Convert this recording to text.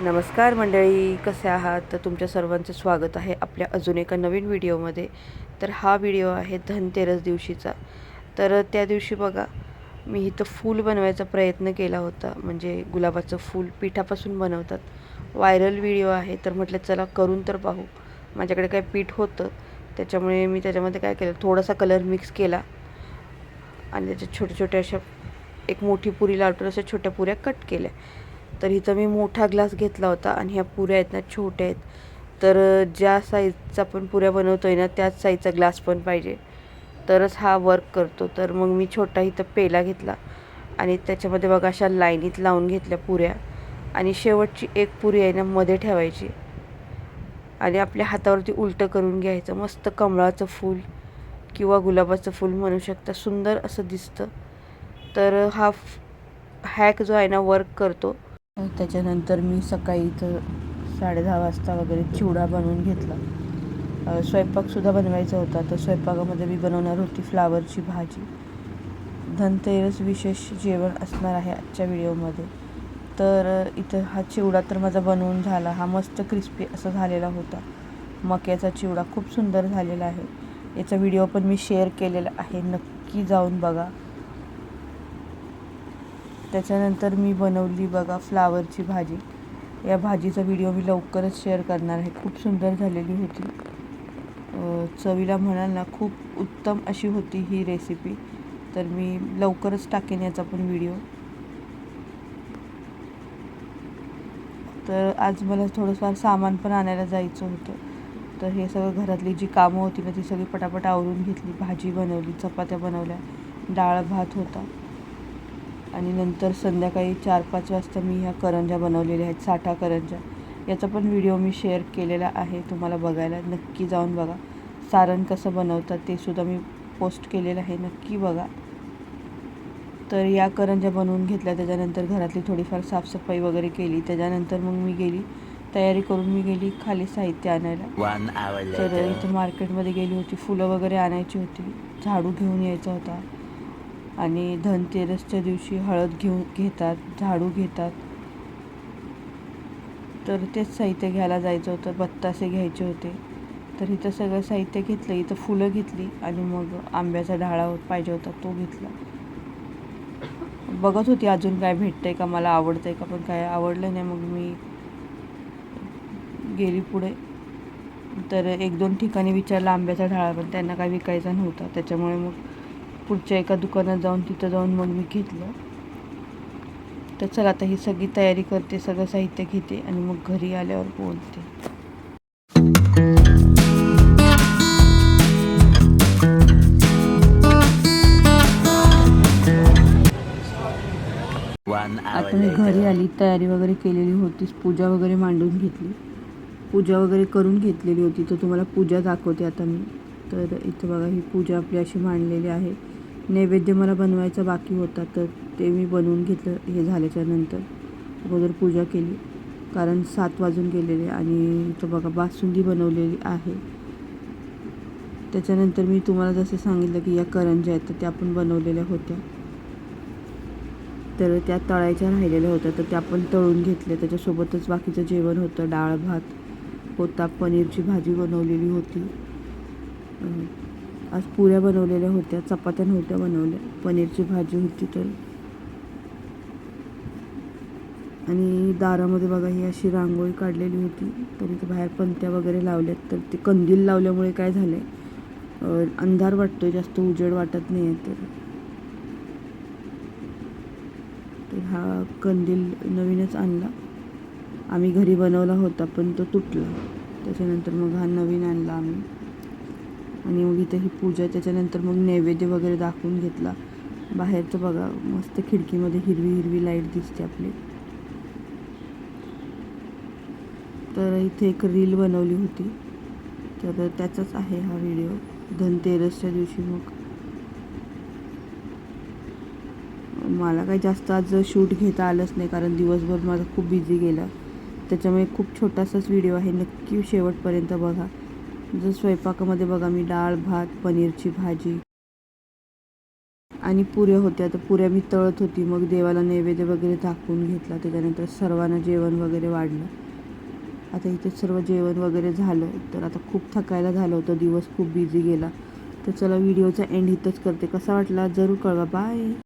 नमस्कार मंडळी कसे आहात? तर तुमच्या सर्वांचं स्वागत आहे आपल्या अजून एका नवीन व्हिडिओमध्ये. तर हा व्हिडिओ आहे धनतेरस दिवशीचा. तर त्या दिवशी बघा मी इथं फूल बनवायचा प्रयत्न केला होता. म्हणजे गुलाबाचं फूल पिठापासून बनवतात. व्हायरल व्हिडिओ आहे. तर म्हटलं चला करून तर पाहू. माझ्याकडे काय पीठ होतं त्याच्यामुळे मी त्याच्यामध्ये काय केलं थोडासा कलर मिक्स केला. आणि त्याच्या छोट्या छोट्या अशा एक मोठी पुरी लावतो अशा छोट्या पुऱ्या कट केल्या. तर इथं मी मोठा ग्लास घेतला होता आणि ह्या पुऱ्या आहेत ना छोट्या आहेत. तर ज्या साईजचा आपण पुऱ्या बनवतो आहे ना त्याच साईजचा ग्लास पण पाहिजे. तरच हा वर्क करतो. तर मग मी छोटा इथं पेला घेतला. आणि त्याच्यामध्ये बघा अशा लाईनीत लावून घेतल्या पुऱ्या. आणि शेवटची एक पुरी आहे ना मध्ये ठेवायची. आणि आपल्या हातावरती उलटं करून घ्यायचं. मस्त कमळाचं फूल किंवा गुलाबाचं फूल म्हणू शकता. सुंदर असं दिसतं. तर हा हॅक जो आहे ना वर्क करतो. त्याच्यानंतर मी सकाळी इथं साडेदहा वाजता वगैरे चिवडा बनवून घेतला. स्वयंपाकसुद्धा बनवायचा होता. तर स्वयंपाकामध्ये मी बनवणार होती फ्लावरची भाजी. धनतेरस विशेष जेवण असणार आहे आजच्या व्हिडिओमध्ये. तर इथं हा चिवडा तर माझा बनवून झाला. हा मस्त क्रिस्पी असा झालेला होता. मक्याचा चिवडा खूप सुंदर झालेला आहे. याचा व्हिडिओ पण मी शेअर केलेला आहे. नक्की जाऊन बघा. त्याच्यानंतर मी बनवली बघा फ्लावरची भाजी. या भाजीचा व्हिडिओ मी लवकरच शेअर करणार आहे. खूप सुंदर झालेली होती. चवीला म्हणाल ना खूप उत्तम अशी होती ही रेसिपी तर मी लवकरच टाकेन याचा पण व्हिडिओ. तर आज मला थोडंफार सामान पण आणायला जायचं होतं. तर हे सगळं घरातली जी कामं होती ना ती सगळी पटापट आवरून घेतली. भाजी बनवली चपात्या बनवल्या डाळ भात होता. आणि नंतर संध्याकाळी चार पाच वाजता मी ह्या करंज्या बनवलेल्या आहेत साठा करंज्या. याचा पण व्हिडिओ मी शेअर केलेला आहे तुम्हाला बघायला नक्की जाऊन बघा. सारण कसं बनवतात ते सुद्धा मी पोस्ट केलेलं आहे नक्की बघा. तर या करंज्या बनवून घेतल्या त्याच्यानंतर घरातली थोडीफार साफसफाई वगैरे केली. त्याच्यानंतर मग मी गेली तयारी करून मी गेली खाली साहित्य आणायला. तर. इथं मार्केटमध्ये गेली होती फुलं वगैरे आणायची होती. झाडू घेऊन यायचा होता. आणि धनतेरसच्या दिवशी हळद घेऊन घेतात झाडू घेतात. तर तेच साहित्य घ्यायला जायचं होतं बत्तासे घ्यायचे होते. तर इथं सगळं साहित्य घेतलं इथं फुलं घेतली आणि मग आंब्याचा ढाळा पाहिजे होता तो घेतला. बघत होती अजून काय भेटतंय का मला आवडतंय का पण काय आवडलं नाही मग मी गेली पुढे. तर एक दोन ठिकाणी विचारला आंब्याचा ढाळा पण त्यांना काय विकायचा नव्हता. त्याच्यामुळे मग पुढच्या एका दुकानात जाऊन तिथं जाऊन मग मी घेतलं. तर चला आता ही सगळी तयारी करते सगळं साहित्य घेते आणि मग घरी आल्यावर बोलते. आता मी घरी. आली तयारी वगैरे केलेली होतीच पूजा वगैरे मांडून घेतली. पूजा वगैरे करून घेतलेली होती तर तुम्हाला पूजा दाखवते आता मी. तर इथं बघा ही पूजा आपली अशी मांडलेली आहे. नैवेद्य मला बनवायचा बाकी होता तर ते मी बनवून घेतलं हे झाल्याच्यानंतर. अगोदर पूजा केली कारण सात वाजून गेलेले आणि तो बघा बासुंदी बनवलेली आहे. त्याच्यानंतर मी तुम्हाला जसं सांगितलं की या करंज्या आहेत तर त्या पण बनवलेल्या होत्या. तर त्या तळायच्या राहिलेल्या होत्या तर त्या पण तळून घेतल्या. त्याच्यासोबतच बाकीचं जेवण होतं डाळ भात होता पनीरची भाजी बनवलेली होती. आज पुऱ्या बनवलेल्या होत्या चपात्या नव्हत्या बनवल्या पनीरची भाजी होती तर. आणि दारामध्ये बघा ही अशी रांगोळी काढलेली होती तर इथे बाहेर पंत्या वगैरे लावल्यात तर ते कंदील लावल्यामुळे काय झालं आहे अंधार वाटतो आहे जास्त उजेड वाटत नाही आहे तर. तर हा कंदील नवीनच आणला. आम्ही घरी बनवला होता पण तो तुटला. त्याच्यानंतर मग हा नवीन आणला आम्ही. आणि मग इथं ही पूजा त्याच्यानंतर मग नैवेद्य वगैरे दाखवून घेतला. बाहेरचं बघा मस्त खिडकीमध्ये हिरवी हिरवी लाइट दिसते आपली. तर इथे एक रील बनवली होती. तर त्याचाच आहे हा व्हिडिओ. धनतेरसच्या दिवशी मग. मला काही जास्त आज शूट घेता आलंच नाही कारण दिवसभर माझा खूप बिझी गेला. त्याच्यामुळे खूप छोटासाच व्हिडिओ आहे. नक्की शेवटपर्यंत बघा. जर स्वयंपाकामध्ये बघा मी डाळ भात पनीरची भाजी आणि पुऱ्या होत्या तर पुऱ्या मी तळत होती. मग देवाला नैवेद्य वगैरे दाखवून घेतला. त्याच्यानंतर सर्वांना जेवण वगैरे वाढलं. आता इथे सर्व जेवण वगैरे झालं. तर आता खूप थकायला झालं होतं. दिवस खूप बिझी गेला. तर चला व्हिडिओचा एंड इथंच करते. कसा वाटला? जरूर कळवा. बाय